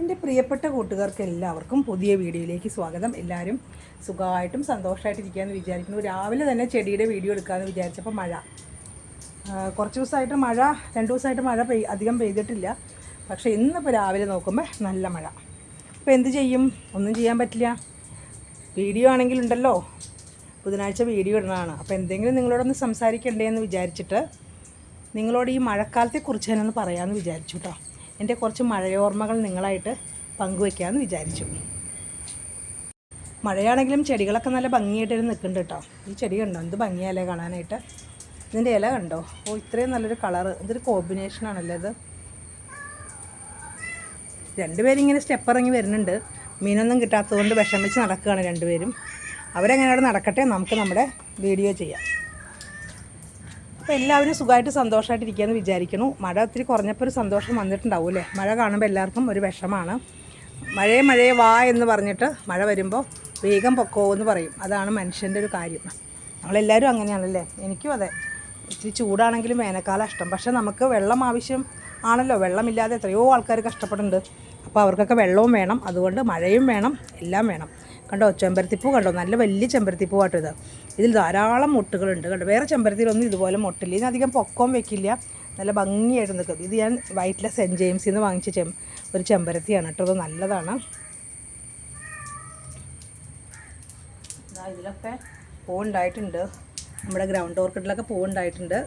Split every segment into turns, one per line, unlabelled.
എന്റെ പ്രിയപ്പെട്ട കൂട്ടുകാർക്ക് എല്ലാവർക്കും പുതിയ വീഡിയോയിലേക്ക് സ്വാഗതം. എല്ലാവരും സുഖമായിട്ടും സന്തോഷമായിട്ട് സന്തോഷമായിട്ടിരിക്കുകയെന്ന് വിചാരിക്കുന്നു. രാവിലെ തന്നെ ചെടിയുടെ വീഡിയോ എടുക്കാമെന്ന് വിചാരിച്ചപ്പോൾ മഴ. കുറച്ച് ദിവസമായിട്ട് മഴ രണ്ട് ദിവസമായിട്ട് മഴ പെയ് അധികം പെയ്തിട്ടില്ല. പക്ഷേ ഇന്നിപ്പോൾ രാവിലെ നോക്കുമ്പോൾ നല്ല മഴ. അപ്പോൾ എന്ത് ചെയ്യും? ഒന്നും ചെയ്യാൻ പറ്റില്ല. വീഡിയോ ആണെങ്കിലുണ്ടല്ലോ ബുധനാഴ്ച വീഡിയോ ഇടുന്നതാണ്. അപ്പോൾ എന്തെങ്കിലും നിങ്ങളോടൊന്ന് സംസാരിക്കണ്ടേ എന്ന് വിചാരിച്ചിട്ട് നിങ്ങളോട് ഈ മഴക്കാലത്തെക്കുറിച്ച് തന്നെ ഒന്ന് പറയാമെന്ന് വിചാരിച്ചു കേട്ടോ. എന്റെ കുറച്ച് മഴയോർമ്മകൾ നിങ്ങളായിട്ട് പങ്കുവെക്കാമെന്ന് വിചാരിച്ചു. മഴയാണെങ്കിലും ചെടികളൊക്കെ നല്ല ഭംഗിയായിട്ട് നിൽക്കുന്നുണ്ട് കേട്ടോ. ഈ ചെടി കണ്ടോ? എന്ത് ഭംഗിയല്ലേ കാണാനായിട്ട്. ഇതിന്റെ ഇല കണ്ടോ? ഓ ഇത്രയും നല്ലൊരു കളറ്. ഇതൊരു കോമ്പിനേഷനാണല്ലോ ഇത്. രണ്ടുപേരും ഇങ്ങനെ സ്റ്റെപ്പ് ഇറങ്ങി വരുന്നുണ്ട്. മീനൊന്നും കിട്ടാത്തതുകൊണ്ട് വിഷമിച്ച് നടക്കുകയാണ് രണ്ടുപേരും. അവരെങ്ങനെ നടക്കട്ടെ? നമുക്ക് നമ്മുടെ വീഡിയോ ചെയ്യാം. അപ്പോൾ എല്ലാവരും സുഖമായിട്ട് സന്തോഷമായിട്ട് ഇരിക്കുകയെന്ന് വിചാരിക്കുന്നു. മഴ ഒത്തിരി കുറഞ്ഞപ്പോൾ ഒരു സന്തോഷം വന്നിട്ടുണ്ടാവും അല്ലേ? മഴ കാണുമ്പോൾ എല്ലാവർക്കും ഒരു വിഷമാണ്. മഴയെ മഴയെ വാ എന്ന് പറഞ്ഞിട്ട് മഴ വരുമ്പോൾ വേഗം പൊക്കോ എന്ന് പറയും. അതാണ് മനുഷ്യന്റെ ഒരു കാര്യം. നമ്മളെല്ലാവരും അങ്ങനെയാണല്ലേ? എനിക്കും അതെ. ഇച്ചിരി ചൂടാണെങ്കിലും വേനൽക്കാലം ഇഷ്ടം. പക്ഷേ നമുക്ക് വെള്ളം ആവശ്യം ആണല്ലോ. വെള്ളമില്ലാതെ എത്രയോ ആൾക്കാർ കഷ്ടപ്പെടുന്നുണ്ട്. അപ്പോൾ അവർക്കൊക്കെ വെള്ളവും വേണം. അതുകൊണ്ട് മഴയും വേണം. എല്ലാം വേണം. കണ്ടോ? ചെമ്പരത്തിപ്പൂ കണ്ടോ? നല്ല വലിയ ചെമ്പരത്തിപ്പൂ ആട്ടോ ഇത്. ഇതിൽ ധാരാളം മുട്ടുകളുണ്ട് കണ്ടോ? വേറെ ചെമ്പരത്തിയിലൊന്നും ഇതുപോലെ മുട്ടില്ല. ഇതിനധികം പൊക്കവും വെക്കില്ല. നല്ല ഭംഗിയായിട്ട് നിൽക്കും. ഇത് ഞാൻ വൈറ്റിലെ സെന്റ് ജെയിംസിൽ നിന്ന് വാങ്ങിച്ച ചെം ഒരു ചെമ്പരത്തിയാണ് കേട്ടോ. അത് നല്ലതാണ്. ഇതിലൊക്കെ പൂവുണ്ടായിട്ടുണ്ട്. നമ്മുടെ ഗ്രൗണ്ട് ഓർക്കിഡിലൊക്കെ പൂവുണ്ടായിട്ടുണ്ട്.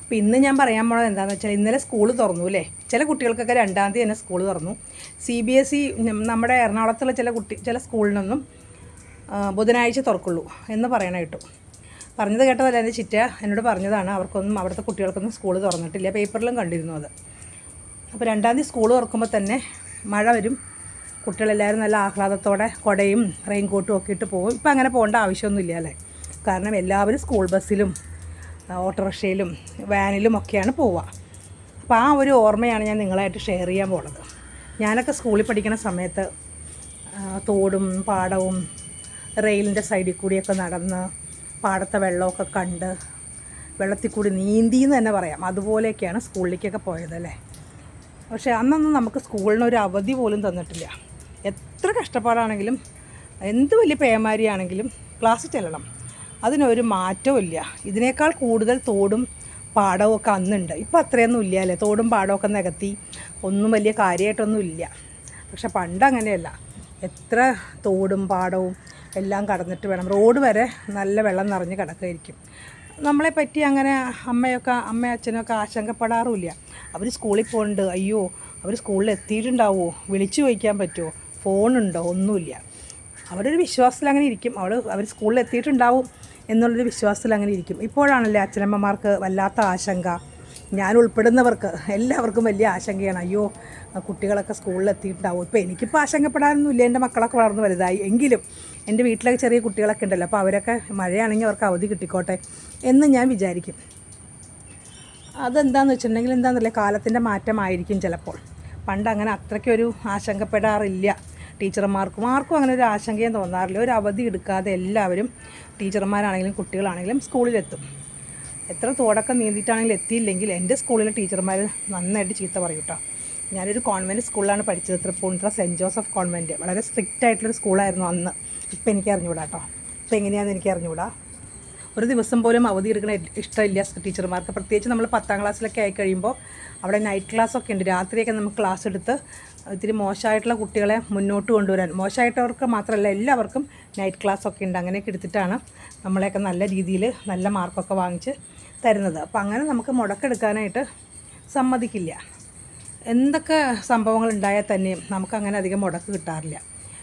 അപ്പോൾ ഇന്ന് ഞാൻ പറയാൻ പോണത് എന്താണെന്ന് വെച്ചാൽ ഇന്നലെ സ്കൂൾ തുറന്നു അല്ലേ? ചില കുട്ടികൾക്കൊക്കെ രണ്ടാം തീയതി തന്നെ സ്കൂൾ തുറന്നു. സി ബി എസ് ഇ നമ്മുടെ എറണാകുളത്തുള്ള ചില കുട്ടി ചില സ്കൂളിനൊന്നും ബുധനാഴ്ച തുറക്കുള്ളൂ എന്ന് പറയണ കേട്ടു. പറഞ്ഞത് കേട്ടതല്ല എന്റെ ചിറ്റ എന്നോട് പറഞ്ഞതാണ് അവർക്കൊന്നും അവിടുത്തെ കുട്ടികൾക്കൊന്നും സ്കൂൾ തുറന്നിട്ടില്ല പേപ്പറിലും കണ്ടിരുന്നു അത്. അപ്പോൾ രണ്ടാം തീയതി സ്കൂൾ തുറക്കുമ്പോൾ തന്നെ മഴ വരും കുട്ടികളെല്ലാവരും നല്ല ആഹ്ലാദത്തോടെ കുടയും റെയിൻ കോട്ടും ഒക്കെ ഇട്ട് പോകും. ഇപ്പം അങ്ങനെ പോകേണ്ട ആവശ്യമൊന്നുമില്ല അല്ലേ? കാരണം എല്ലാവരും സ്കൂൾ ബസ്സിലും ഓട്ടോറിക്ഷയിലും വാനിലും ഒക്കെയാണ് പോവുക. അപ്പോൾ ആ ഒരു ഓർമ്മയാണ് ഞാൻ നിങ്ങളായിട്ട് ഷെയർ ചെയ്യാൻ പോണത്. ഞാനൊക്കെ സ്കൂളിൽ പഠിക്കുന്ന സമയത്ത് തോടും പാടവും റെയിലിന്റെ സൈഡിൽ കൂടിയൊക്കെ നടന്ന് പാടത്തെ വെള്ളമൊക്കെ കണ്ട് വെള്ളത്തിൽ കൂടി നീന്തി എന്ന് തന്നെ പറയാം. അതുപോലെയൊക്കെയാണ് സ്കൂളിലേക്കൊക്കെ പോയത് അല്ലേ? പക്ഷേ അന്നൊന്നും നമുക്ക് സ്കൂളിന് ഒരു അവധി പോലും തന്നിട്ടില്ല. എത്ര കഷ്ടപ്പാടാണെങ്കിലും എന്ത് വലിയ പേമാരിയാണെങ്കിലും ക്ലാസ് ചെല്ലണം. അതിനൊരു മാറ്റവും ഇല്ല. ഇതിനേക്കാൾ കൂടുതൽ തോടും പാടവും ഒക്കെ അന്നുണ്ട്. ഇപ്പോൾ അത്രയൊന്നും ഇല്ല അല്ലേ? തോടും പാടമൊക്കെ നികത്തി ഒന്നും വലിയ കാര്യമായിട്ടൊന്നും ഇല്ല. പക്ഷെ പണ്ട് അങ്ങനെയല്ല. എത്ര തോടും പാടവും എല്ലാം കടന്നിട്ട് വേണം. റോഡ് വരെ നല്ല വെള്ളം നിറഞ്ഞ് കിടക്കുമായിരിക്കും നമ്മളെ പറ്റി അങ്ങനെ അമ്മയൊക്കെ അമ്മ അച്ഛനൊക്കെ ആശങ്കപ്പെടാറുമില്ല. അവർ സ്കൂളിൽ പോകുന്നുണ്ട് അയ്യോ അവർ സ്കൂളിൽ എത്തിയിട്ടുണ്ടാവുമോ വിളിച്ചു ചോദിക്കാൻ പറ്റുമോ ഫോണുണ്ടോ ഒന്നുമില്ല. അവരൊരു വിശ്വാസത്തിൽ അങ്ങനെ ഇരിക്കും. അവൾ അവർ സ്കൂളിൽ എത്തിയിട്ടുണ്ടാവും എന്നുള്ളൊരു വിശ്വാസത്തിൽ അങ്ങനെ ഇരിക്കും. ഇപ്പോഴാണല്ലേ അച്ഛനമ്മമാർക്ക് വല്ലാത്ത ആശങ്ക. ഞാൻ ഉൾപ്പെടുന്നവർക്ക് എല്ലാവർക്കും വലിയ ആശങ്കയാണ്. അയ്യോ കുട്ടികളൊക്കെ സ്കൂളിൽ എത്തിയിട്ടുണ്ടാവും ഇപ്പോൾ എനിക്കിപ്പോൾ ആശങ്കപ്പെടാനൊന്നുമില്ല. എന്റെ മക്കളൊക്കെ വളർന്നു വലുതായി. എങ്കിലും എന്റെ വീട്ടിലൊക്കെ ചെറിയ കുട്ടികളൊക്കെ ഉണ്ടല്ലോ. അപ്പോൾ അവരൊക്കെ മഴയാണെങ്കിൽ അവർക്ക് അവധി കിട്ടിക്കോട്ടെ എന്ന് ഞാൻ വിചാരിക്കും. അതെന്താന്ന് വെച്ചിട്ടുണ്ടെങ്കിൽ എന്താണെന്നല്ലേ കാലത്തിന്റെ മാറ്റമായിരിക്കും ചിലപ്പോൾ. പണ്ട് അങ്ങനെ അത്രയ്ക്കൊരു ആശങ്കപ്പെടാറില്ല ടീച്ചർമാർക്കും. ആർക്കും അങ്ങനെ ഒരു ആശങ്കയും തോന്നാറില്ല. ഒരു അവധി എടുക്കാതെ എല്ലാവരും ടീച്ചർമാരാണെങ്കിലും കുട്ടികളാണെങ്കിലും സ്കൂളിലെത്തും. എത്ര തോടൊക്കെ നീന്തിയിട്ടാണെങ്കിലും എത്തിയില്ലെങ്കിൽ എന്റെ സ്കൂളിലെ ടീച്ചർമാർ നന്നായിട്ട് ചീത്ത പറയും കേട്ടോ. ഞാനൊരു കോൺവെന്റ് സ്കൂളിലാണ് പഠിച്ചത് തൃപ്പൂണിത്തുറ സെന്റ് ജോസഫ് കോൺവെന്റ് വളരെ സ്ട്രിക്റ്റ് ആയിട്ടുള്ളൊരു സ്കൂളായിരുന്നു അന്ന്. ഇപ്പം എനിക്ക് അറിഞ്ഞുകൂടാ കേട്ടോ. ഇപ്പം എങ്ങനെയാണെന്ന് എനിക്ക് അറിഞ്ഞുകൂടാ. ഒരു ദിവസം പോലും അവധി എടുക്കണ ഇഷ്ടമില്ല ടീച്ചർമാർക്ക്. പ്രത്യേകിച്ച് നമ്മൾ പത്താം ക്ലാസ്സിലൊക്കെ ആയി കഴിയുമ്പോൾ അവിടെ നൈറ്റ് ക്ലാസ്സൊക്കെ ഉണ്ട്. രാത്രിയൊക്കെ നമുക്ക് ക്ലാസ് എടുത്ത് ഇത്തിരി മോശമായിട്ടുള്ള കുട്ടികളെ മുന്നോട്ട് കൊണ്ടുവരാൻ. മോശമായിട്ടവർക്ക് മാത്രമല്ല എല്ലാവർക്കും നൈറ്റ് ക്ലാസ് ഒക്കെ ഉണ്ട്. അങ്ങനെയൊക്കെ എടുത്തിട്ടാണ് നമ്മളെയൊക്കെ നല്ല രീതിയിൽ നല്ല മാർക്കൊക്കെ വാങ്ങിച്ച് തരുന്നത്. അപ്പോൾ അങ്ങനെ നമുക്ക് മുടക്കെടുക്കാനായിട്ട് സമ്മതിക്കില്ല. എന്തൊക്കെ സംഭവങ്ങൾ ഉണ്ടായാൽ തന്നെയും നമുക്കങ്ങനെ അധികം മുടക്ക് കിട്ടാറില്ല.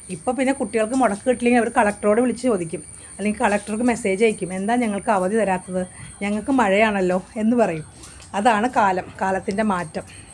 ഇപ്പോൾ പിന്നെ കുട്ടികൾക്ക് മുടക്ക് കിട്ടില്ലെങ്കിൽ അവർ കളക്ടറോട് വിളിച്ച് ചോദിക്കും. അല്ലെങ്കിൽ കളക്ടർക്ക് മെസ്സേജ് അയക്കും. എന്താ ഞങ്ങൾക്ക് അവധി തരാത്തത്? ഞങ്ങൾക്ക് മഴയാണല്ലോ എന്ന് പറയും. അതാണ് കാലം. കാലത്തിന്റെ മാറ്റം.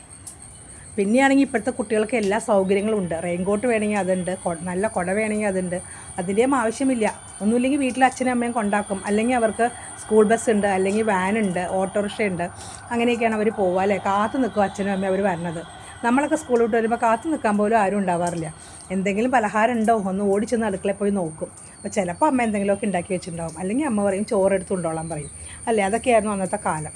പിന്നെയാണെങ്കിൽ ഇപ്പോഴത്തെ കുട്ടികൾക്ക് എല്ലാ സൗകര്യങ്ങളും ഉണ്ട് റെയിൻകോട്ട് വേണമെങ്കിൽ അതുണ്ട് നല്ല കുട വേണമെങ്കിൽ അതുണ്ട്. അതിന്റെയും ആവശ്യമില്ല. ഒന്നുമില്ലെങ്കിൽ വീട്ടിൽ അച്ഛനും അമ്മയും കൊണ്ടാക്കും. അല്ലെങ്കിൽ അവർക്ക് സ്കൂൾ ബസ് ഉണ്ട് അല്ലെങ്കിൽ വാൻ ഉണ്ട് ഓട്ടോറിക്ഷ ഉണ്ട്. അങ്ങനെയൊക്കെയാണ് അവർ പോവുക അല്ലേ? കാത്തു നിൽക്കും അച്ഛനും അമ്മയും അവർ വരണത്. നമ്മളൊക്കെ സ്കൂളിൽ വിട്ട് വരുമ്പോൾ കാത്തു നിൽക്കാൻ പോലും ആരും ഉണ്ടാവാറില്ല. എന്തെങ്കിലും പലഹാരം ഉണ്ടോ? ഒന്ന് ഓടിച്ചെന്ന് അടുക്കളയിൽ പോയി നോക്കും. അപ്പോൾ ചിലപ്പോൾ അമ്മ എന്തെങ്കിലുമൊക്കെ ഉണ്ടാക്കി വെച്ചിട്ടുണ്ടാവും. അല്ലെങ്കിൽ അമ്മ പറയും ചോറെടുത്ത് കൊണ്ടോളാൻ പറയും. അല്ലേ? അതൊക്കെയായിരുന്നു അന്നത്തെ കാലം.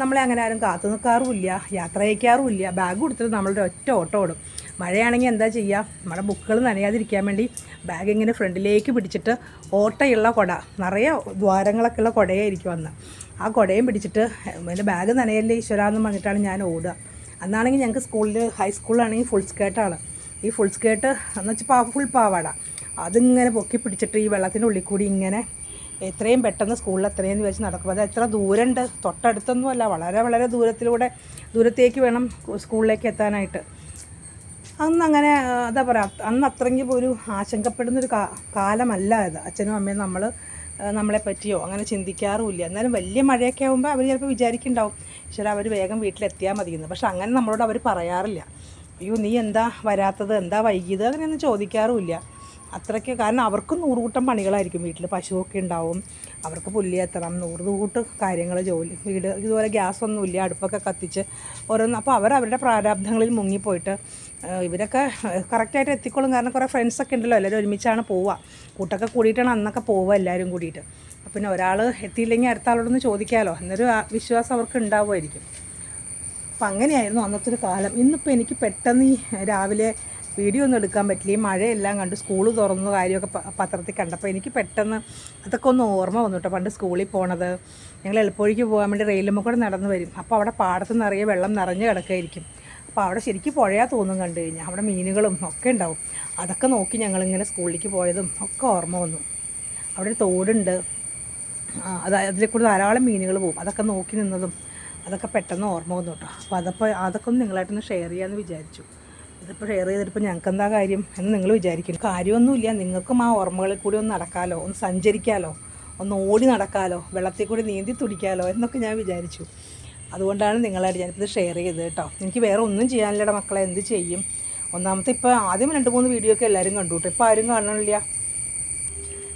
നമ്മളെ അങ്ങനെ ആരും കാത്തു നിൽക്കാറുമില്ല യാത്ര അയക്കാറുമില്ല ബാഗ് കൊടുത്തിട്ട് നമ്മളുടെ ഒറ്റ ഓട്ടം ഓടും. മഴയാണെങ്കിൽ എന്താ ചെയ്യുക നമ്മുടെ ബുക്കുകൾ നനയാതിരിക്കാൻ വേണ്ടി ബാഗ് ഇങ്ങനെ ഫ്രണ്ടിലേക്ക് പിടിച്ചിട്ട് ഓട്ടയുള്ള കുട നിറയെ ദ്വാരങ്ങളൊക്കെ ഉള്ള കുടയായിരിക്കും അന്ന്. ആ കുടയും പിടിച്ചിട്ട് എന്റെ ബാഗ് നനയല്ലേ ഈശ്വരാന്ന് പറഞ്ഞിട്ടാണ് ഞാൻ ഓടുക. അന്നാണെങ്കിൽ ഞങ്ങൾക്ക് സ്കൂളിൽ ഹൈസ്കൂളിലാണെങ്കിൽ ഫുൾ സ്കേർട്ടാണ് ഈ ഫുൾ സ്കേർട്ട് എന്ന് വെച്ചാൽ ഫുൾ പാവാട. അതിങ്ങനെ പൊക്കി പിടിച്ചിട്ട് ഈ വെള്ളത്തിന്റെ ഉള്ളിൽ കൂടി ഇങ്ങനെ എത്രയും പെട്ടെന്ന് സ്കൂളിൽ എത്രയെന്ന് വെച്ച് നടക്കും. അത് എത്ര ദൂരമുണ്ട് തൊട്ടടുത്തൊന്നുമല്ല. വളരെ വളരെ ദൂരത്തിലൂടെ ദൂരത്തേക്ക് വേണം സ്കൂളിലേക്ക് എത്താനായിട്ട്. അന്ന് അങ്ങനെ എന്താ പറയുക അന്ന് അത്രയ്ക്കും ഒരു ആശങ്കപ്പെടുന്നൊരു കാ കാലമല്ല അത്. അച്ഛനും അമ്മയും നമ്മൾ നമ്മളെ പറ്റിയോ അങ്ങനെ ചിന്തിക്കാറുമില്ല. എന്നാലും വലിയ മഴയൊക്കെ ആകുമ്പോൾ അവർ ചിലപ്പോൾ വിചാരിക്കുന്നുണ്ടാവും പക്ഷേ അവർ വേഗം വീട്ടിലെത്തിയാൽ മതിയെന്ന്. പക്ഷെ അങ്ങനെ നമ്മളോട് അവർ പറയാറില്ല. അയ്യോ നീ എന്താ വരാത്തത്? എന്താ വൈകിയത്? അങ്ങനെയൊന്നും ചോദിക്കാറുമില്ല. അത്രയ്ക്ക് കാരണം അവർക്കും നൂറുകൂട്ടം പണികളായിരിക്കും വീട്ടിൽ പശുവൊക്കെ ഉണ്ടാവും. അവർക്ക് പുല്ലിയെത്തണം എത്തണം നൂറ് കൂട്ട് കാര്യങ്ങൾ ജോലി വീട് ഇതുപോലെ ഗ്യാസ് ഒന്നുമില്ല അടുപ്പൊക്കെ കത്തിച്ച് ഓരോന്ന്. അപ്പോൾ അവർ അവരുടെ പ്രാരാബ്ധങ്ങളിൽ മുങ്ങിപ്പോയിട്ട് ഇവരൊക്കെ കറക്റ്റായിട്ട് എത്തിക്കോളും. കാരണം കുറേ ഫ്രണ്ട്സൊക്കെ ഉണ്ടല്ലോ. എല്ലാവരും ഒരുമിച്ചാണ് പോവുക. കൂട്ടൊക്കെ കൂടിയിട്ടാണ് അന്നൊക്കെ പോവുക എല്ലാവരും കൂടിയിട്ട്. പിന്നെ ഒരാൾ എത്തിയില്ലെങ്കിൽ അടുത്ത ആളോടൊന്ന് ചോദിക്കാമല്ലോ എന്നൊരു വിശ്വാസം അവർക്ക് ഉണ്ടാവുമായിരിക്കും. അപ്പം അങ്ങനെയായിരുന്നു അന്നത്തെ ഒരു കാലം. ഇന്നിപ്പോൾ എനിക്ക് പെട്ടെന്ന് രാവിലെ വീഡിയോ ഒന്നും എടുക്കാൻ പറ്റില്ല. ഈ മഴയെല്ലാം കണ്ട് സ്കൂൾ തുറന്ന കാര്യമൊക്കെ പത്രത്തിൽ കണ്ടപ്പോൾ എനിക്ക് പെട്ടെന്ന് അതൊക്കെ ഒന്ന് ഓർമ്മ വന്നു കേട്ടോ പണ്ട് സ്കൂളിൽ പോണത്. ഞങ്ങൾ എളുപ്പവഴിക്ക് പോകാൻ വേണ്ടി റെയിലുമ്മ കൂടെ നടന്നു വരും. അപ്പോൾ അവിടെ പാടത്ത് നിറയെ വെള്ളം നിറഞ്ഞു കിടക്കായിരിക്കും അപ്പോൾ അവിടെ ശരിക്കും പുഴയാ തോന്നും കണ്ടു കഴിഞ്ഞാൽ അവിടെ മീനുകളും ഒക്കെ ഉണ്ടാവും. അതൊക്കെ നോക്കി ഞങ്ങളിങ്ങനെ സ്കൂളിലേക്ക് പോയതും ഒക്കെ ഓർമ്മ വന്നു. അവിടെ ഒരു തോടുണ്ട്. അത് അതിൽ കൂടെ ധാരാളം മീനുകൾ പോകും അതൊക്കെ നോക്കി നിന്നതും അതൊക്കെ പെട്ടെന്ന് ഓർമ്മ വന്നു കേട്ടോ അപ്പോൾ അതപ്പോൾ അതൊക്കെ ഒന്ന് നിങ്ങളായിട്ടൊന്ന് ഷെയർ ചെയ്യാമെന്ന് വിചാരിച്ചു. ഇതിപ്പോൾ ഷെയർ ചെയ്തിട്ടിപ്പോൾ ഞങ്ങൾക്ക് എന്താ കാര്യം എന്ന് നിങ്ങൾ വിചാരിക്കും. കാര്യമൊന്നുമില്ല. നിങ്ങൾക്കും ആ ഓർമ്മകളിൽ കൂടി ഒന്ന് നടക്കാമല്ലോ ഒന്ന് സഞ്ചരിക്കാമല്ലോ ഒന്ന് ഓടി നടക്കാമല്ലോ വെള്ളത്തിൽ കൂടി നീന്തി തുടിക്കാമല്ലോ എന്നൊക്കെ ഞാൻ വിചാരിച്ചു. അതുകൊണ്ടാണ് നിങ്ങളായിട്ട് ഞാനിപ്പോൾ ഇത് ഷെയർ ചെയ്തത് കേട്ടോ. എനിക്ക് വേറെ ഒന്നും ചെയ്യാനില്ലട മക്കളെ. എന്ത് ചെയ്യും? ഒന്നാമത്തെ ഇപ്പോൾ ആദ്യം രണ്ട് മൂന്ന് വീഡിയോ ഒക്കെ എല്ലാവരും കണ്ടു കേട്ടോ. ഇപ്പോൾ ആരും കാണണില്ല.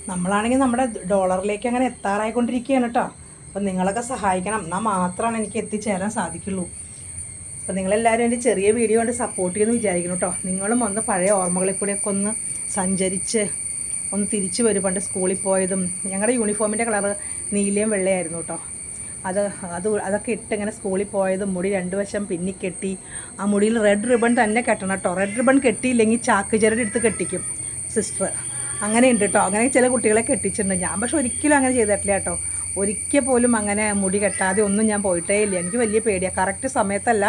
നമ്മളാണെങ്കിൽ നമ്മുടെ ഡോളറിലേക്ക് അങ്ങനെ എത്താറായിക്കൊണ്ടിരിക്കുകയാണ് കേട്ടോ. അപ്പം നിങ്ങളൊക്കെ സഹായിക്കണം. എന്നാൽ മാത്രമാണ് എനിക്ക് എത്തിച്ചേരാൻ സാധിക്കുള്ളൂ. അപ്പോൾ നിങ്ങളെല്ലാവരും എന്റെ ചെറിയ വീഡിയോ കൊണ്ട് സപ്പോർട്ട് ചെയ്യുമെന്ന് വിചാരിക്കുന്നു കേട്ടോ നിങ്ങളും ഒന്ന് പഴയ ഓർമ്മകളിൽ കൂടെയൊക്കെ ഒന്ന് സഞ്ചരിച്ച് ഒന്ന് തിരിച്ചു വരും. പണ്ട് സ്കൂളിൽ പോയതും ഞങ്ങളുടെ യൂണിഫോമിന്റെ കളറ് നീലയും വെള്ളയായിരുന്നു കേട്ടോ അത് അത് അതൊക്കെ ഇട്ട് ഇങ്ങനെ സ്കൂളിൽ പോയതും മുടി രണ്ട് വശം പിന്നി കെട്ടി ആ മുടിയിൽ റെഡ് റിബൺ തന്നെ കെട്ടണം കേട്ടോ റെഡ് റിബൺ കെട്ടിയില്ലെങ്കിൽ ചാക്ക് ചിരട് എടുത്ത് കെട്ടിക്കും സിസ്റ്റർ അങ്ങനെ ഉണ്ട് കേട്ടോ അങ്ങനെ ചില കുട്ടികളെ കെട്ടിച്ചിട്ടുണ്ട്. ഞാൻ പക്ഷെ ഒരിക്കലും അങ്ങനെ ചെയ്തിട്ടില്ല കേട്ടോ ഒരിക്കൽ പോലും അങ്ങനെ മുടി കെട്ടാതെ ഒന്നും ഞാൻ പോയിട്ടേ ഇല്ല. എനിക്ക് വലിയ പേടിയാണ് കറക്റ്റ് സമയത്തല്ല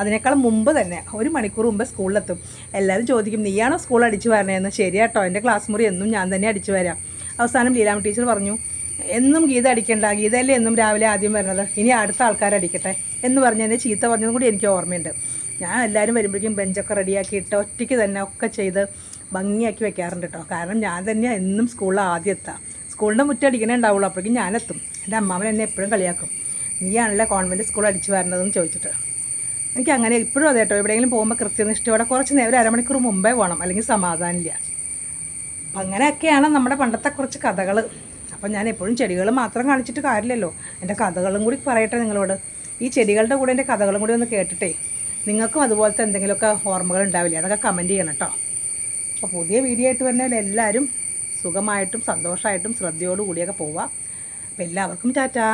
അതിനേക്കാൾ മുമ്പ് തന്നെ ഒരു മണിക്കൂർ മുമ്പ് സ്കൂളിലെത്തും. എല്ലാവരും ചോദിക്കും നീയാണോ സ്കൂൾ അടിച്ചു വരണേന്ന് ശരിയാട്ടോ എന്റെ ക്ലാസ് മുറി എന്നും ഞാൻ തന്നെ അടിച്ചു വരാം. അവസാനം ലീലാമ ടീച്ചർ പറഞ്ഞു എന്നും ഗീത അടിക്കണ്ട. ഗീതയല്ലേ എന്നും രാവിലെ ആദ്യം വരുന്നത് ഇനി അടുത്ത ആൾക്കാർ അടിക്കട്ടെ. എന്ന് പറഞ്ഞ് എന്നെ ചീത്ത പറഞ്ഞതും കൂടി എനിക്ക് ഓർമ്മയുണ്ട്. ഞാൻ എല്ലാവരും വരുമ്പോഴേക്കും ബെഞ്ചൊക്കെ റെഡിയാക്കിയിട്ട് ഒറ്റയ്ക്ക് തന്നെ ഒക്കെ ചെയ്ത് ഭംഗിയാക്കി വെക്കാറുണ്ട് കേട്ടോ കാരണം ഞാൻ തന്നെ എന്നും സ്കൂളിൽ ആദ്യം എത്താം. സ്കൂളിന്റെ മുറ്റം അടിക്കണേ ഉണ്ടാവുള്ളൂ. അപ്പോഴേക്കും ഞാനെത്തും. എന്റെ അമ്മാവൻ എന്നെ എപ്പോഴും കളിയാക്കും. നീയാണല്ലേ കോൺവെന്റ് സ്കൂൾ അടിച്ചു വരണതെന്ന് ചോദിച്ചിട്ട്. എനിക്ക് അങ്ങനെ ഇപ്പോഴും അതെ കേട്ടോ എവിടെയെങ്കിലും പോകുമ്പോൾ കൃത്യനിഷ്ഠയോടെ കുറച്ച് നേരം അരമണിക്കൂർ മുമ്പേ പോകണം അല്ലെങ്കിൽ സമാധാനമില്ല. അപ്പം അങ്ങനെയൊക്കെയാണ് നമ്മുടെ പണ്ടത്തെ കുറച്ച് കഥകൾ അപ്പം ഞാൻ എപ്പോഴും ചെടികൾ മാത്രം കാണിച്ചിട്ട് കാര്യമില്ലല്ലോ. എന്റെ കഥകളും കൂടി പറയട്ടെ നിങ്ങളോട്. ഈ ചെടികളുടെ കൂടെ എന്റെ കഥകളും കൂടി ഒന്ന് കേട്ടിട്ടേ. നിങ്ങൾക്കും അതുപോലത്തെ എന്തെങ്കിലുമൊക്കെ ഓർമ്മകൾ ഉണ്ടാവില്ലേ? അതൊക്കെ കമന്റ് ചെയ്യണം കേട്ടോ അപ്പോൾ പുതിയ വീഡിയോ ആയിട്ട് വരുന്നതിൽ എല്ലാവരും സുഖമായിട്ടും സന്തോഷമായിട്ടും ശ്രദ്ധയോടുകൂടിയൊക്കെ പോവുക അപ്പോൾ എല്ലാവർക്കും ടാറ്റാ.